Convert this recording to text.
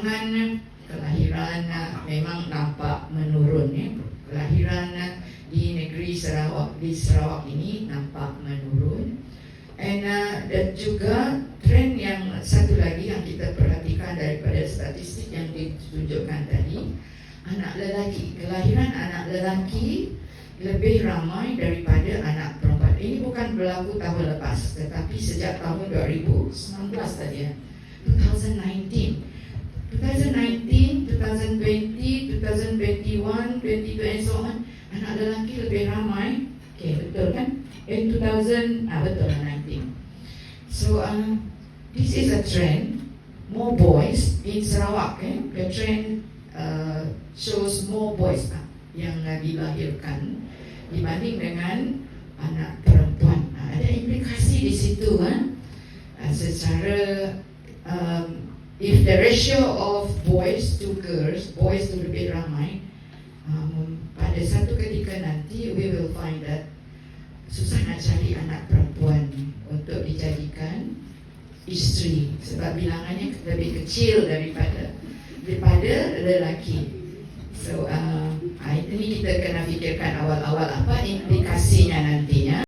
bilangan kelahiran uh, memang nampak menurun ya. Kelahiran uh, di negeri Sarawak di Sarawak ini nampak menurun. And uh, dan juga trend yang satu lagi yang kita perhatikan daripada statistik yang ditunjukkan tadi, anak lelaki, kelahiran anak lelaki lebih ramai daripada anak perempuan. Ini bukan berlaku tahun lepas, tetapi sejak tahun 2019 tadi ya. 2019 2019, 2021, 22 and so on Anak lelaki lebih ramai Okay, betul kan? In 2000, ah betul lah 19 So, uh, this is a trend More boys in Sarawak eh? The trend uh, shows more boys ah, yang uh, dilahirkan Dibanding dengan anak perempuan ah, Ada implikasi di situ kan? Uh, secara um, if the ratio of girls, boys to lebih ramai, um, pada satu ketika nanti we will find that susah nak cari anak perempuan untuk dijadikan isteri sebab bilangannya lebih kecil daripada daripada lelaki. So uh, ini kita kena fikirkan awal-awal apa implikasinya nanti.